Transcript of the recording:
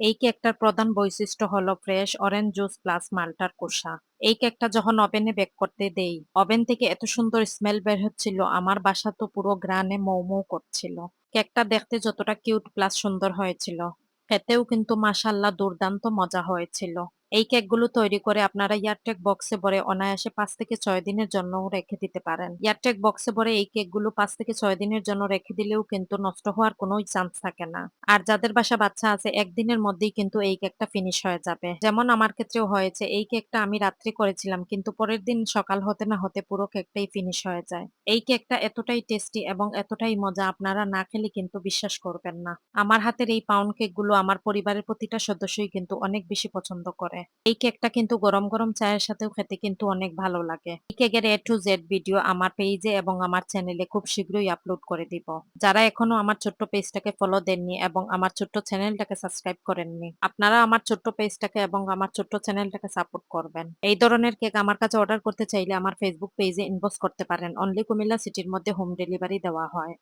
এই কেকটার প্রধান বৈশিষ্ট্য হলো ফ্রেশ অরেঞ্জ জুস প্লাস মাল্টার কোষা। এই কেকটা যখন ওভেনে বেক করতে দেই, ওভেন থেকে এত সুন্দর স্মেল বের হচ্ছিল, আমার বাসা তো পুরো গ্রানে মৌ মৌ করছিল। কেকটা দেখতে যতটা কিউট প্লাস সুন্দর হয়েছিল। খেতেও কিন্তু মাসাল্লাহ দুর্দান্ত মজা হয়েছিল। এই কেকগুলো তৈরি করে আপনারা ইয়ারটেক বক্সে ভরে অনায়াসে পাঁচ থেকে ছয় দিনের জন্য রেখে দিতে পারেন। ইয়ারটেক বক্সে ভরে এই কেকগুলো পাঁচ থেকে ছয় দিনের জন্য রেখে দিলেও কিন্তু নষ্ট হওয়ার কোনো চান্স থাকে না। আর যাদের বাসা বাচ্চা আছে, একদিনের মধ্যেই কিন্তু এই কেকটা ফিনিশ হয়ে যাবে। যেমন আমার ক্ষেত্রেও হয়েছে, এই কেকটা আমি রাত্রে করেছিলাম, কিন্তু পরের দিন সকাল হতে না হতে পুরো কেকটাই ফিনিশ হয়ে যায়। এই কেকটা এতটাই টেস্টি এবং এতটাই মজা আপনারা না খেলে কিন্তু বিশ্বাস করবেন না। আমার হাতের এই পাউন্ড কেকগুলো আমার পরিবারের প্রতিটা সদস্যই কিন্তু অনেক বেশি পছন্দ করে। এই কেকটা কিন্তু গরম গরম চায়ের সাথেও খেতে কিন্তু অনেক ভালো লাগে। এই কেকের এ টু জেড ভিডিও আমার পেজে এবং আমার চ্যানেলে খুব শীঘ্রই আপলোড করে দিব। যারা এখনও আমার ছোট্ট পেজটাকে ফলো দেননি এবং আমার ছোট্ট চ্যানেলটাকে সাবস্ক্রাইব করেননি, আপনারা আমার ছোট্ট পেজটাকে এবং আমার ছোট্ট চ্যানেলটাকে সাপোর্ট করবেন। এই ধরনের কেক আমার কাছে অর্ডার করতে চাইলে আমার ফেসবুক পেজে ইনবক্স করতে পারেন। অনলি কুমিল্লা সিটির মধ্যে হোম ডেলিভারি দেওয়া হয়।